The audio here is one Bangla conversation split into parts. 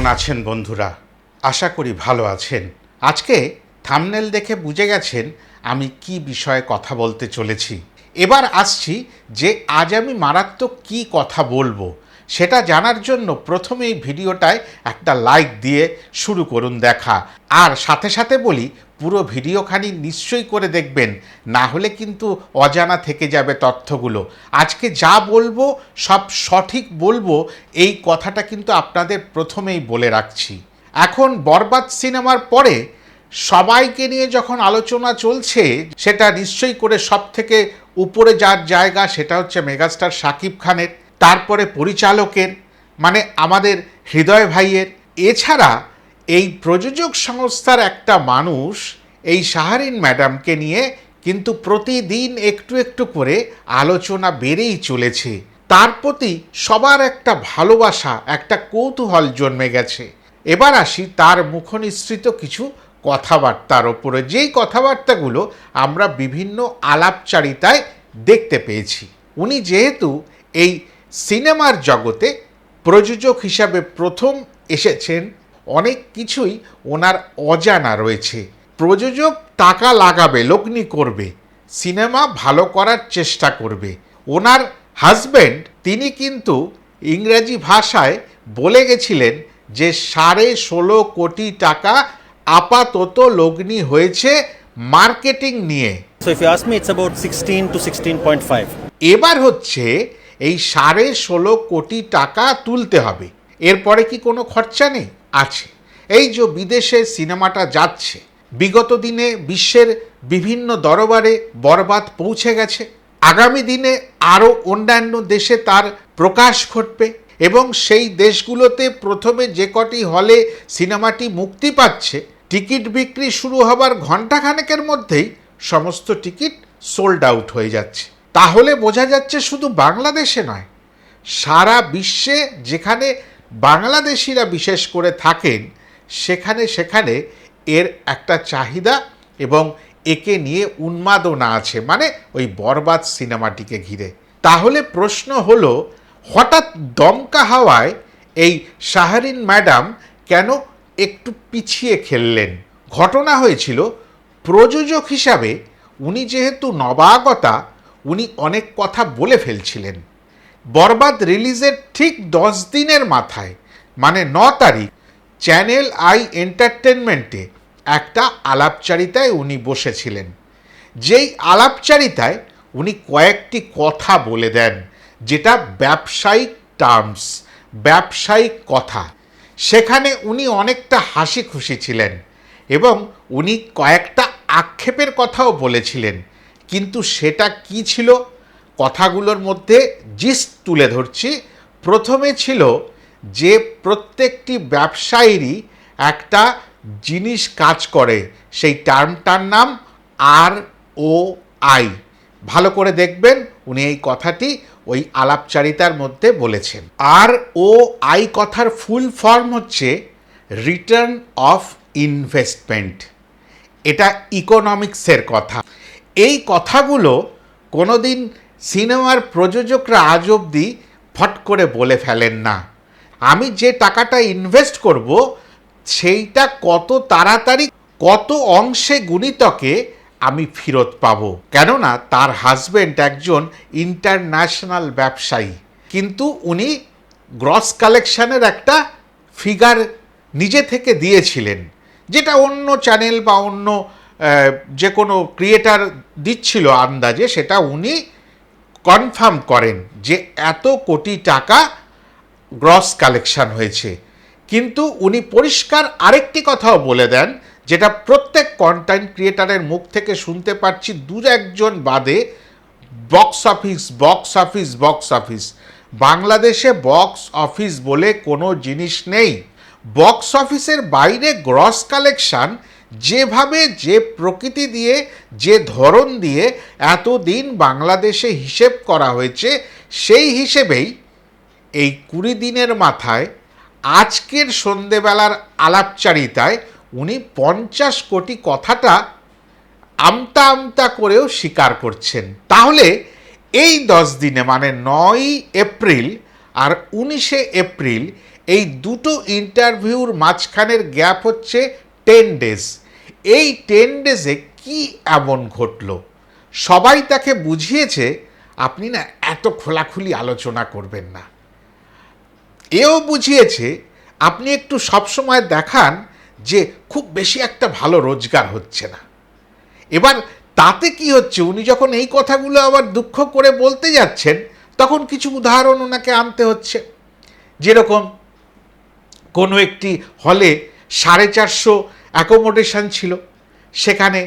কেমন আছেন বন্ধুরা? আশা করি ভালো আছেন। আজকে থামনেল দেখে বুঝে গেছেন আমি কি বিষয়ে কথা বলতে চলেছি। এবার আসছি যে আজ আমি মারাত্মক কি কথা বলব, সেটা জানার জন্য প্রথমেই ভিডিওটায় একটা লাইক দিয়ে শুরু করুন দেখা। আর সাথে সাথে বলি পুরো ভিডিওখানি নিশ্চয়ই করে দেখবেন। না হলে কিন্তু অজানা থেকে যাবে তথ্যগুলো। আজকে যা বলব, সব সঠিক বলব, এই কথাটা কিন্তু আপনাদের প্রথমেই বলে রাখছি। এখন বরবাদ সিনেমার পরে সবাইকে নিয়ে যখন আলোচনা চলছে, সেটা নিশ্চয়ই করে সব থেকে উপরে যার জায়গা সেটা হচ্ছে মেগাস্টার শাকিব খানের, তারপরে পরিচালকের মানে আমাদের হৃদয় ভাইয়ের। এছাড়া এই প্রযোজক সংস্থার একটা মানুষ এই সাহারিন ম্যাডামকে নিয়ে কিন্তু প্রতিদিন একটু একটু করে আলোচনা বেড়েই চলেছে। তার প্রতি সবার একটা ভালোবাসা, একটা কৌতূহল জন্মে গেছে। এবার আসি তার মুখনিসৃত কিছু কথাবার্তার ওপরে। যেই কথাবার্তাগুলো আমরা বিভিন্ন আলাপচারিতায় দেখতে পেয়েছি। উনি যেহেতু এই সিনেমার জগতে প্রযোজক হিসাবে প্রথম এসেছেন, অনেক কিছুই ওনার অজানা রয়েছে। প্রযোজক টাকা লাগাবে লগ্নি করবে সিনেমা ভালো করার চেষ্টা করবে। ওনার হাজব্যান্ড তিনি কিন্তু ইংরেজি ভাষায় বলে গেছিলেন যে সাড়ে ষোলো কোটি টাকা আপাতত লগ্নি হয়েছে মার্কেটিং নিয়ে। So if you ask me, it's about 16 to 16.5. এবার হচ্ছে এই সাড়ে ষোলো কোটি টাকা তুলতে হবে। এরপরে কি কোনো খরচা নেই? আছে। এই যে বিদেশে সিনেমাটা যাচ্ছে বিগত দিনে বিশ্বের বিভিন্ন দরবারে বরবাদ পৌঁছে গেছে। আগামী দিনে আরও অন্যান্য দেশে তার প্রকাশ ঘটবে এবং সেই দেশগুলোতে প্রথমে যে কটি হলে সিনেমাটি মুক্তি পাচ্ছে, টিকিট বিক্রি শুরু হবার ঘণ্টাখানেকের মধ্যেই সমস্ত টিকিট সোল্ড আউট হয়ে যাচ্ছে। তাহলে বোঝা যাচ্ছে শুধু বাংলাদেশে নয়, সারা বিশ্বে যেখানে বাংলাদেশিরা বিশেষ করে থাকেন, সেখানে সেখানে এর একটা চাহিদা এবং একে নিয়ে উন্মাদনা আছে মানে ওই বরবাদ সিনেমাটিকে ঘিরে। তাহলে প্রশ্ন হলো, হঠাৎ দমকা হাওয়ায় এই শাহরিন ম্যাডাম কেন একটু পিছিয়ে খেললেন? ঘটনা হয়েছিল, প্রযোজক হিসাবে উনি যেহেতু নবাগতা, উনি অনেক কথা বলে ফেলছিলেন। বরবাদ রিলিজের ঠিক দশ দিনের মাথায় মানে ন তারিখ চ্যানেল আই এন্টারটেনমেন্টে একটা আলাপচারিতায় উনি বসেছিলেন। যেই আলাপচারিতায় উনি কয়েকটি কথা বলে দেন, যেটা ব্যবসায়িক টার্মস, ব্যবসায়িক কথা। সেখানে উনি অনেকটা হাসি খুশি ছিলেন এবং উনি কয়েকটা আক্ষেপের কথাও বলেছিলেন। কিন্তু সেটা কি ছিল? কথাগুলোর মধ্যে জিস তুলে ধরছি। প্রথমে ছিল যে প্রত্যেকটি ব্যবসায়ীরই একটা জিনিস কাজ করে, সেই টার্মটার নাম আর ও আই। ভালো করে দেখবেন, উনি এই কথাটি ওই আলাপচারিতার মধ্যে বলেছেন। আর ও আই কথার ফুল ফর্ম হচ্ছে রিটার্ন অফ ইনভেস্টমেন্ট। এটা ইকোনমিক্সের কথা। এই কথাগুলো কোনোদিন সিনেমার প্রযোজকরা আজ অবধি ফট করে বলে ফেলেন না। আমি যে টাকাটা ইনভেস্ট করব, সেইটা কত তাড়াতাড়ি, কত অংশে গুণিতকে আমি ফেরত পাবো। কেননা তার হাজবেন্ড একজন ইন্টারন্যাশনাল ব্যবসায়ী। কিন্তু উনি গ্রস কালেকশনের একটা ফিগার নিজে থেকে দিয়েছিলেন, যেটা অন্য চ্যানেল বা অন্য যে কোনো ক্রিয়েটার দিচ্ছিল আন্দাজে, সেটা উনি কনফার্ম করেন যে এত কোটি টাকা গ্রস কালেকশন হয়েছে। কিন্তু উনি পরিষ্কার আরেকটি কথাও বলে দেন, যেটা প্রত্যেক কন্টেন্ট ক্রিয়েটারের মুখ থেকে শুনতে পাচ্ছি দু একজন বাদে box office box office box office বাংলাদেশে বক্স অফিস বলে কোনো জিনিস নেই। বক্স অফিসের বাইরে গ্রস কালেকশন যেভাবে, যে প্রকৃতি দিয়ে, যে ধরন দিয়ে এতদিন বাংলাদেশে হিসেব করা হয়েছে, সেই হিসেবেই এই কুড়ি দিনের মাথায় আজকের সন্ধেবেলার আলাপচারিতায় উনি পঞ্চাশ কোটি কথাটা আমতা আমতা করেও স্বীকার করছেন। তাহলে এই দশ দিনে মানে নয়ই এপ্রিল আর উনিশে এপ্রিল এই দুটো ইন্টারভিউর মাঝখানের গ্যাপ হচ্ছে টেন ডেজ। এই টেন ডেজে কি এমন ঘটলো? সবাই তাকে বুঝিয়েছে, আপনি না এত খোলাখুলি আলোচনা করবেন না। এও বুঝিয়েছে, আপনি একটু সবসময় দেখান যে খুব বেশি একটা ভালো রোজগার হচ্ছে না। এবার তাতে কি হচ্ছে? উনি যখন এই কথাগুলো আবার দুঃখ করে বলতে যাচ্ছেন, তখন কিছু উদাহরণ ওনাকে আনতে হচ্ছে। যেরকম কোনো একটি হলে সাড়ে চারশো অ্যাকোমোডেশন ছিল, সেখানে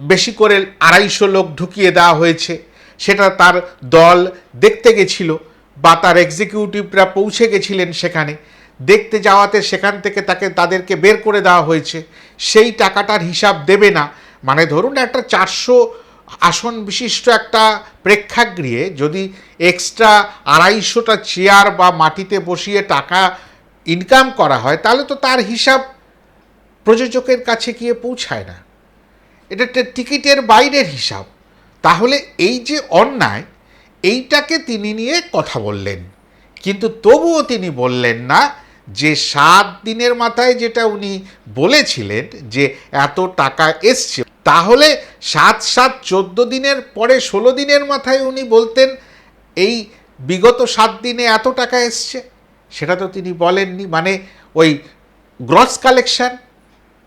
বেশি করে আড়াইশো লোক ঢুকিয়ে দেওয়া হয়েছে। সেটা তার দল দেখতে গেছিল বা তার এক্সিকিউটিভরা পৌঁছে গেছিলেন সেখানে। দেখতে যাওয়াতে সেখান থেকে তাকে, তাদেরকে বের করে দেওয়া হয়েছে। সেই টাকাটার হিসাব দেবে না। মানে ধরুন একটা চারশো আসন বিশিষ্ট একটা প্রেক্ষাগৃহে যদি এক্সট্রা আড়াইশোটা চেয়ার বা মাটিতে বসিয়ে টাকা ইনকাম করা হয়, তাহলে তো তার হিসাব প্রযোজকের কাছে গিয়ে পৌঁছায় না। এটা টিকিটের বাইরের হিসাব। তাহলে এই যে অন্যায় এইটাকে তিনি নিয়ে কথা বললেন। কিন্তু তবুও তিনি বললেন না যে সাত দিনের মাথায় যেটা উনি বলেছিলেন যে এত টাকা এসছে, তাহলে সাত সাত চোদ্দ দিনের পরে ষোলো দিনের মাথায় উনি বলতেন, এই বিগত সাত দিনে এত টাকা এসছে? সেটা তো তিনি বলেননি মানে ওই গ্রস কালেকশন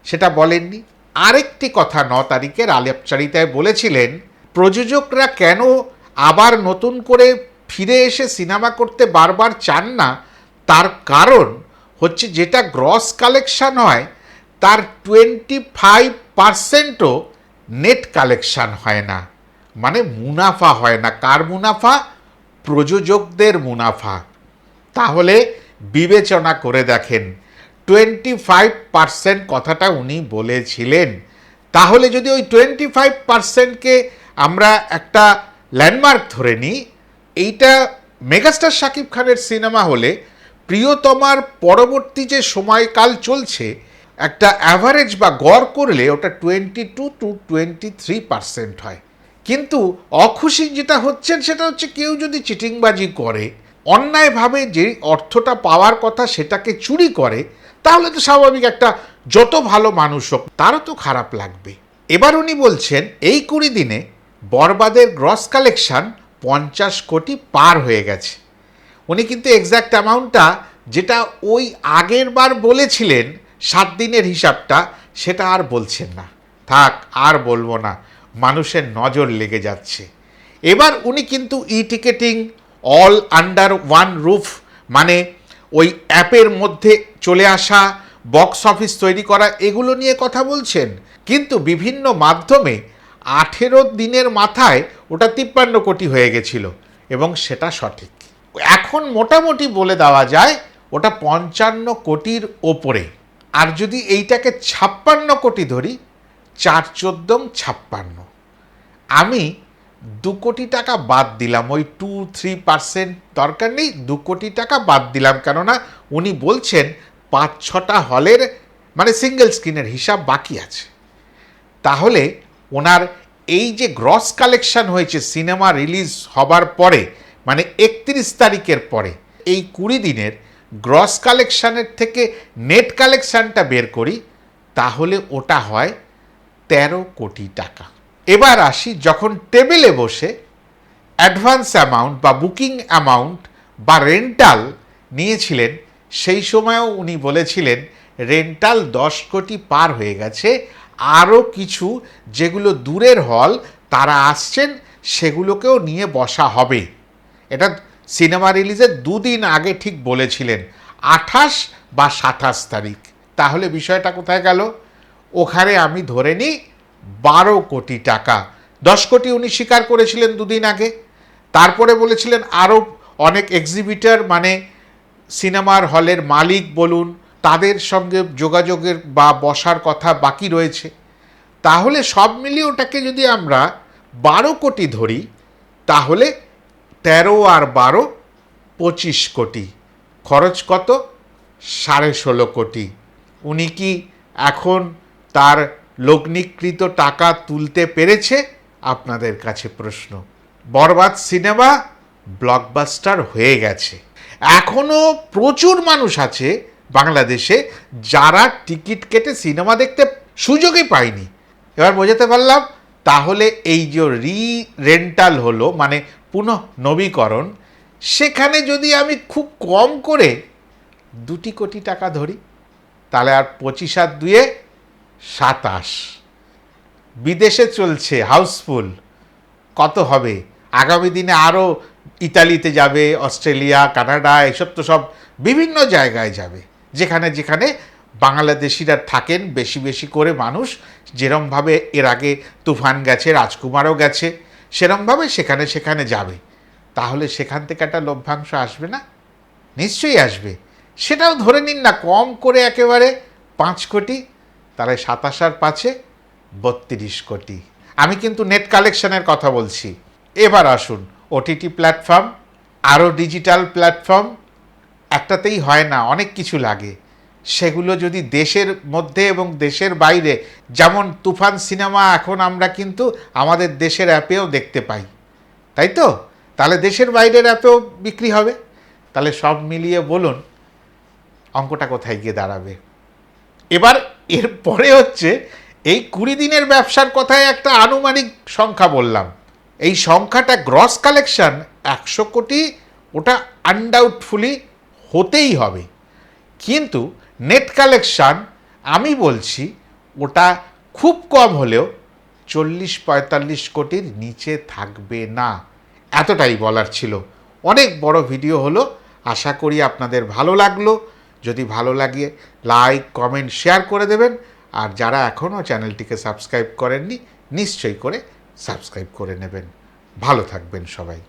সেটা বলেননি। আরেকটি কথা ন তারিখের আলেপচারিতায় বলেছিলেন, প্রযোজকরা কেন আবার নতুন করে ফিরে এসে সিনেমা করতে বারবার চান না, তার কারণ হচ্ছে যেটা গ্রস কালেকশান হয়, তার টোয়েন্টি ফাইভ পারসেন্টও নেট কালেকশান হয় না। মানে মুনাফা হয় না। কার মুনাফা? প্রযোজকদের মুনাফা। তাহলে বিবেচনা করে দেখেন টোয়েন্টি ফাইভ পার্সেন্ট কথাটা উনি বলেছিলেন। তাহলে যদি ওই টোয়েন্টি ফাইভ পার্সেন্টকে আমরা একটা ল্যান্ডমার্ক ধরে নিই এইটা মেগাস্টার শাকিব খানের সিনেমা হলে প্রিয়তমার পরবর্তী যে সময়কাল চলছে, একটা অ্যাভারেজ বা গড় করলে ওটা twenty two to twenty three percent হয়। কিন্তু অখুশি যেটা হচ্ছেন, সেটা হচ্ছে কেউ যদি চিটিংবাজি করে, অন্যায়ভাবে যে অর্থটা পাওয়ার কথা সেটাকে চুরি করে, তাহলে তো স্বাভাবিক একটা যত ভালো মানুষ হোক, তারও তো খারাপ লাগবে। এবার উনি বলছেন, এই কুড়ি দিনে বরবাদের গ্রস কালেকশন পঞ্চাশ কোটি পার হয়ে গেছে। উনি কিন্তু এক্স্যাক্ট অ্যামাউন্টটা যেটা ওই আগের বার বলেছিলেন, সাত দিনের হিসাবটা, সেটা আর বলছেন না। থাক, আর বলব না, মানুষের নজর লেগে যাচ্ছে। এবার উনি কিন্তু e ticketing all under one roof মানে ওই অ্যাপের মধ্যে চলে আসা বক্স অফিস তৈরি করা, এগুলো নিয়ে কথা বলছেন। কিন্তু বিভিন্ন মাধ্যমে আঠেরো দিনের মাথায় ওটা তিপ্পান্ন কোটি হয়ে গেছিল, এবং সেটা সঠিক। এখন মোটামুটি বলে দেওয়া যায় ওটা পঞ্চান্ন কোটির ওপরে। আর যদি এইটাকে ছাপ্পান্ন কোটি ধরি, চার চোদ্দম ছাপ্পান্ন। আমি দু কোটি টাকা বাদ দিলাম, ওই টু থ্রি পার্সেন্ট দরকার নেই, দু কোটি টাকা বাদ দিলাম, কেননা উনি বলছেন পাঁচ, ছটা হলের মানে সিঙ্গেল স্ক্রিনের হিসাব বাকি আছে। তাহলে ওনার এই যে গ্রস কালেকশন হয়েছে সিনেমা রিলিজ হবার পরে মানে একত্রিশ তারিখের পরে, এই কুড়ি দিনের গ্রস কালেকশানের থেকে নেট কালেকশানটা বের করি, তাহলে ওটা হয় তেরো কোটি টাকা। এবার আসি যখন টেবিলে বসে অ্যাডভান্স অ্যামাউন্ট বা বুকিং অ্যামাউন্ট বা রেন্টাল নিয়েছিলেন, সেই সময়ও উনি বলেছিলেন রেন্টাল দশ কোটি পার হয়ে গেছে আরও কিছু যেগুলো দূরের হল, তারা আসছেন, সেগুলোকেও নিয়ে বসা হবে। এটা সিনেমা রিলিজের দুদিন আগে ঠিক বলেছিলেন, আঠাশ বা সাতাশ তারিখ। তাহলে বিষয়টা কোথায় গেল? ওখানে আমি ধরে নিই, বারো কোটি টাকা। দশ কোটি উনি স্বীকার করেছিলেন দুদিন আগে। তারপরে বলেছিলেন আরও অনেক এক্সিবিটার মানে সিনেমার হলের মালিক বলুন তাদের সঙ্গে যোগাযোগের বা বসার কথা বাকি রয়েছে। তাহলে সব মিলিয়ে ওটাকে যদি আমরা বারো কোটি ধরি, তাহলে তেরো আর বারো পঁচিশ কোটি। খরচ কত? সাড়ে ষোলো কোটি। উনি কি এখন তার লগ্নিকৃত টাকা তুলতে পেরেছে? আপনাদের কাছে প্রশ্ন। বরবাদ সিনেমা ব্লকবাস্টার হয়ে গেছে। এখনও প্রচুর মানুষ আছে বাংলাদেশে যারা টিকিট কেটে সিনেমা দেখতে সুযোগই পায়নি। এবার বোঝাতে পারলাম, তাহলে এই যে রি রেন্টাল হলো মানে পুনঃ নবীকরণ, সেখানে যদি আমি খুব কম করে দুটি কোটি টাকা ধরি, তাহলে আর পঁচিশ আর দুয়ে সাতাশ। বিদেশে চলছে, হাউসফুল, কত হবে? আগামী দিনে আরও ইতালিতে যাবে, অস্ট্রেলিয়া, কানাডা, এসব তো সব বিভিন্ন জায়গায় যাবে। যেখানে যেখানে বাংলাদেশিরা থাকেন, বেশি বেশি করে মানুষ, যেরমভাবে এর আগে তুফান গেছে, রাজকুমারও গেছে, সেরমভাবে সেখানে সেখানে যাবে। তাহলে সেখান থেকে একটা লভ্যাংশ আসবে না? নিশ্চয়ই আসবে। সেটাও ধরে নিন না, কম করে একেবারে পাঁচ কোটি, তাহলে সাতাশ আর পাঁচে বত্রিশ কোটি। আমি কিন্তু নেট কালেকশনের কথা বলছি। এবার আসুন ওটিটি প্ল্যাটফর্ম আরও ডিজিটাল প্ল্যাটফর্ম একটাতেই হয় না, অনেক কিছু লাগে। সেগুলো যদি দেশের মধ্যে এবং দেশের বাইরে, যেমন তুফান সিনেমা এখন আমরা কিন্তু আমাদের দেশের অ্যাপেও দেখতে পাই। তাই তো? তাহলে দেশের বাইরের অ্যাপেও বিক্রি হবে। তাহলে সব মিলিয়ে বলুন, অঙ্কটা কোথায় গিয়ে দাঁড়াবে? এবার এর পরে হচ্ছে, এই কুড়ি দিনের ব্যবসার কথায় একটা আনুমানিক সংখ্যা বললাম। এই সংখ্যাটা গ্রস কালেকশন একশো কোটি, ওটা আনডাউটফুলি হতেই হবে। কিন্তু নেট কালেকশন আমি বলছি, ওটা খুব কম হলেও চল্লিশ পঁয়তাল্লিশ কোটির নিচে থাকবে না। এতটাই বলার ছিল। অনেক বড় ভিডিও হলো। আশা করি আপনাদের ভালো লাগল। যদি ভালো লাগে লাইক কমেন্ট শেয়ার করে দেবেন। আর যারা এখনও চ্যানেলটিকে সাবস্ক্রাইব করেননি, নিশ্চয়ই করে সাবস্ক্রাইব করে নেবেন। ভালো থাকবেন সবাই।